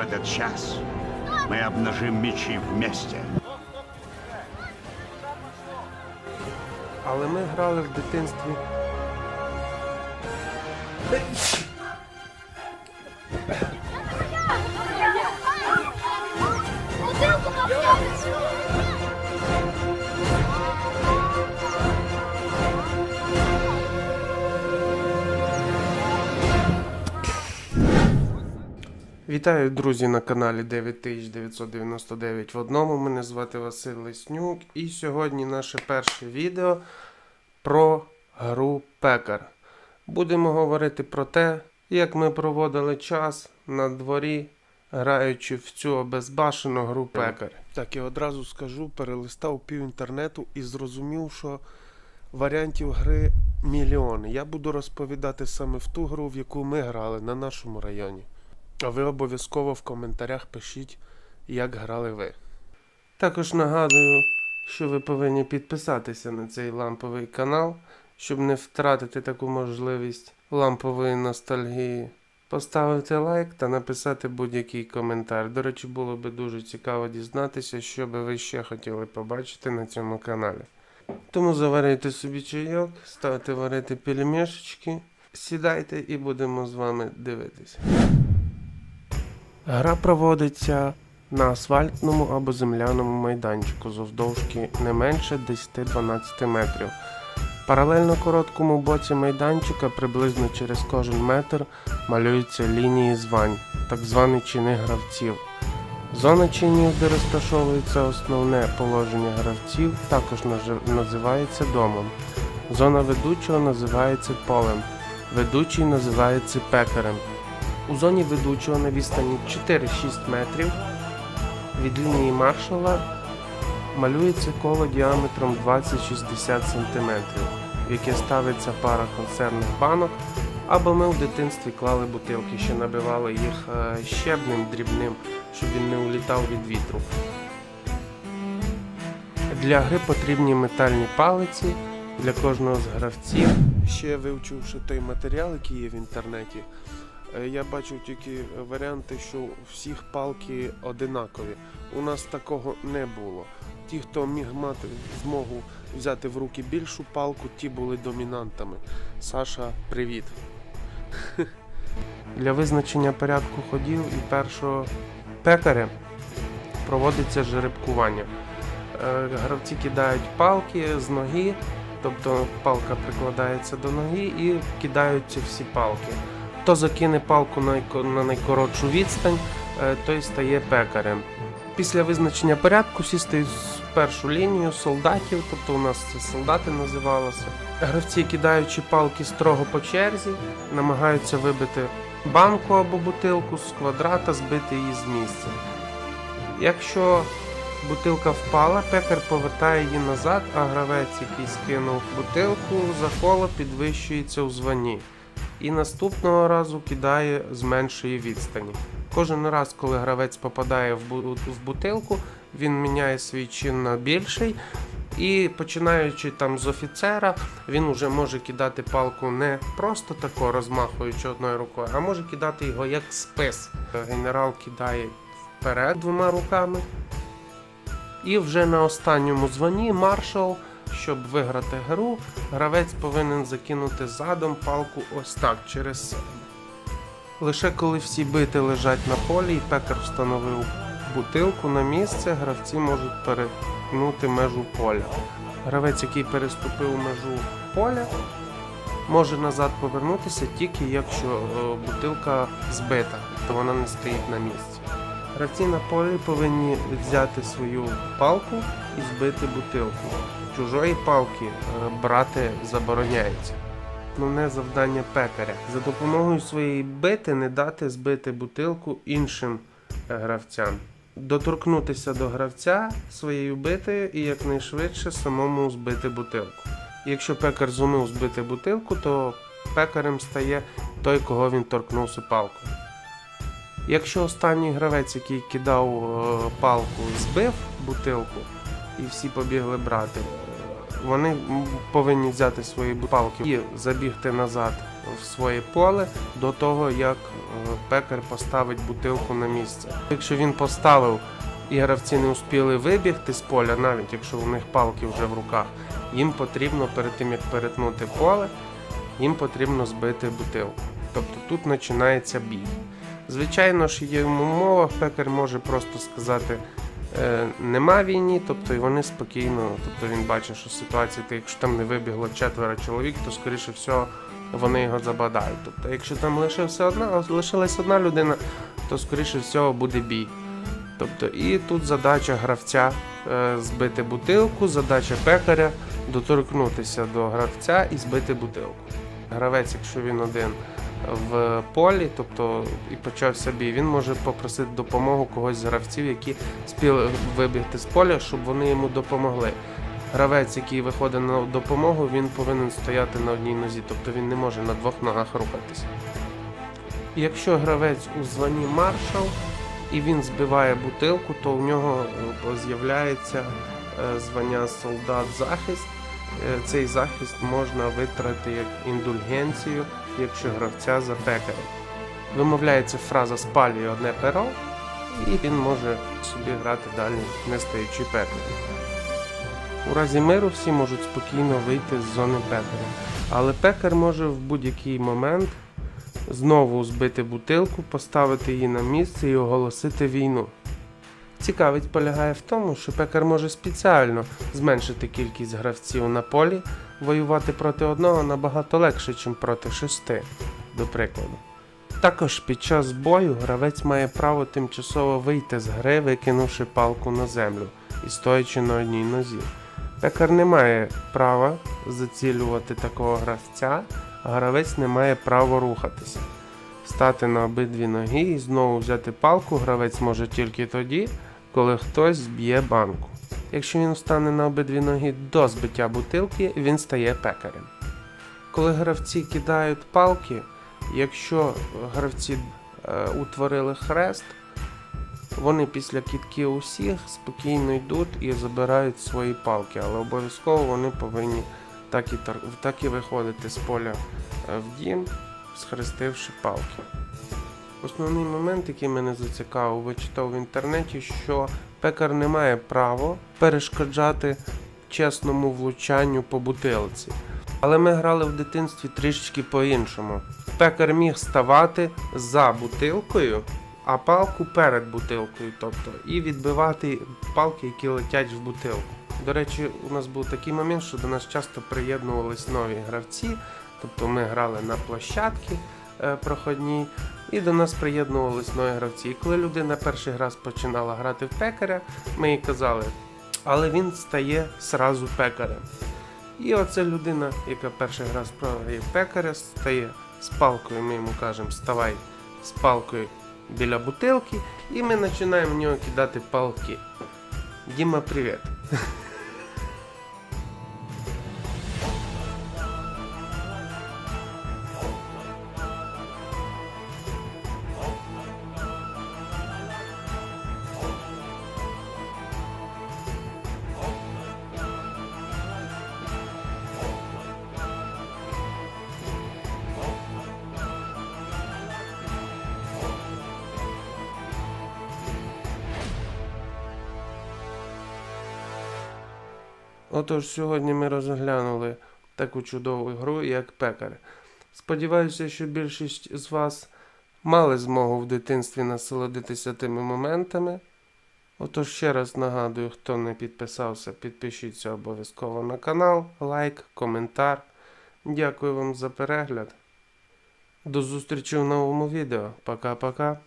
Этот час мы обнажим мечи вместе. Але ми грали в дитинстві. Вітаю, друзі, на каналі 9999 в одному. Мене звати Василь Леснюк. І сьогодні наше перше відео про гру Пекар. Будемо говорити про те, як ми проводили час на дворі, граючи в цю обезбашену гру Пекар. Так, я одразу скажу, перелистав пів інтернету і зрозумів, що варіантів гри мільйони. Я буду розповідати саме в ту гру, в яку ми грали на нашому районі. А ви обов'язково в коментарях пишіть, як грали ви. Також нагадую, що ви повинні підписатися на цей ламповий канал, щоб не втратити таку можливість лампової ностальгії. Поставити лайк та написати будь-який коментар. До речі, було би дуже цікаво дізнатися, що би ви ще хотіли побачити на цьому каналі. Тому заварюйте собі чайок, ставте варити пельмешечки, сідайте і будемо з вами дивитися. Гра проводиться на асфальтному або земляному майданчику завдовжки не менше 10-12 метрів. Паралельно короткому боці майданчика приблизно через кожен метр малюються лінії звань, так звані чини гравців. Зона чинів, де розташовується основне положення гравців, також називається домом. Зона ведучого називається полем. Ведучий називається пекарем. У зоні ведучого на відстані 4-6 метрів від лінії маршала малюється коло діаметром 20-60 см, в яке ставиться пара консервних банок, або ми в дитинстві клали бутилки, що набивали їх е, щебнем дрібним, щоб він не улітав від вітру. Для гри потрібні метальні палиці для кожного з гравців. Ще вивчивши той матеріал, який є в інтернеті, Я бачу тільки варіанти, що всіх палки одинакові. У нас такого не було. Ті, хто міг мати змогу взяти в руки більшу палку, ті були домінантами. Саша, привіт. Для визначення порядку ходів і першого пекаря проводиться жеребкування. Е, Гравці кидають палки з ноги, тобто палка прикладається до ноги і кидаються всі палки. Хто закине палку на найкоротшу відстань, е, той стає пекарем. Після визначення порядку стають в першу лінію солдатів, тобто у нас це солдати називалося. Гравці, кидаючи палки строго по черзі, намагаються вибити банку або бутилку з квадрата, збити її з місця. Якщо бутилка впала, пекар повертає її назад, а гравець, який скинув бутилку, за коло підвищується у званні і наступного разу кидає з меншої відстані. Кожен раз, коли гравець попадає в, бутилку, він міняє свій чин на більший. І починаючи там з офіцера, він вже може кидати палку не просто тако розмахуючи одною рукою, а може кидати його як спис. Генерал кидає вперед двома руками. І вже на останньому званні маршал, щоб виграти гру, гравець повинен закинути задом палку ось так через себе. Лише коли всі бити лежать на полі і пекар встановив бутилку на місце, гравці можуть перетнути межу поля. Гравець, який переступив межу поля, може назад повернутися тільки якщо е, бутилка збита, то вона не стоїть на місці. Гравці на полі повинні взяти свою палку і збити бутилку. Чужої палки е, брати забороняється. Основне завдання пекаря за допомогою своєї бити не дати збити бутилку іншим е, гравцям. Доторкнутися до гравця своєю битою і якнайшвидше самому збити бутилку. Якщо пекар зумів збити бутилку, то пекарем стає той, кого він торкнувся палкою. Якщо останній гравець, який кидав е, палку, збив бутилку і всі побігли брати, вони повинні взяти свої палки і забігти назад в своє поле до того, як е, пекар поставить бутилку на місце. Якщо він поставив і гравці не успіли вибігти з поля, навіть якщо у них палки вже в руках, їм потрібно перед тим як перетнути поле, їм потрібно збити бутилку. Тобто тут починається бій. Звичайно ж, в умовах, пекар може просто сказати. е, Нема війні, тобто і вони спокійно, тобто він бачить, що ситуація, якщо там не вибігло четверо чоловік, то скоріше всього вони його забадають. Тобто, якщо там лишився одна, лишилась одна людина, то скоріше всього буде бій. Тобто, і тут задача гравця е, збити бутилку, задача пекаря доторкнутися до гравця і збити бутилку. Гравець, якщо він один в полі, тобто і почався бій, він може попросити допомогу когось з гравців, які спіли вибігти з поля, щоб вони йому допомогли. Гравець, який виходить на допомогу, він повинен стояти на одній нозі, тобто він не може на двох ногах рухатися. Якщо гравець у званні маршал і він збиває бутилку, то у нього е, з'являється е, звання солдат захист. Е, Цей захист можна витратити як індульгенцію, якщо гравця запекає. Вимовляється фраза спалює одне перо, і він може собі грати далі, не стаючи пекарем. У разі миру всі можуть спокійно вийти з зони пекаря. Але пекар може в будь-який момент знову збити бутилку, поставити її на місце і оголосити війну. Цікавість полягає в тому, що пекар може спеціально зменшити кількість гравців на полі, воювати проти одного набагато легше, ніж проти шести, до прикладу. Також під час бою гравець має право тимчасово вийти з гри, викинувши палку на землю і стоячи на одній нозі. Пекар не має права зацілювати такого гравця, а гравець не має права рухатися. Стати на обидві ноги і знову взяти палку гравець може тільки тоді, коли хтось зб'є банку. Якщо він встане на обидві ноги до збиття бутилки, він стає пекарем. Коли гравці кидають палки, якщо гравці е, утворили хрест, вони після кітків усіх спокійно йдуть і забирають свої палки, але обов'язково вони повинні так і, так і виходити з поля е, в дім, схрестивши палки. Основний момент, який мене зацікавив, вичитав в інтернеті, що пекар не має права перешкоджати чесному влучанню по бутилці. Але ми грали в дитинстві трішечки по-іншому. Пекар міг ставати за бутилкою, а палку перед бутилкою, тобто, і відбивати палки, які летять в бутилку. До речі, у нас був такий момент, що до нас часто приєднувались нові гравці, тобто ми грали на площадці е, проходній, і до нас приєднувались нові гравці. І коли людина перший раз починала грати в пекаря, ми їй казали, але він стає сразу пекарем. І оця людина, яка перший раз програє пекаря, стає з палкою, ми йому кажемо, вставай з палкою біля бутилки, і ми починаємо в нього кидати палки. Діма, привіт. Отож, сьогодні ми розглянули таку чудову гру, як пекар. Сподіваюся, що більшість з вас мали змогу в дитинстві насолодитися тими моментами. Отож, ще раз нагадую, хто не підписався, підпишіться обов'язково на канал, лайк, коментар. Дякую вам за перегляд. До зустрічі в новому відео. Пока-пока.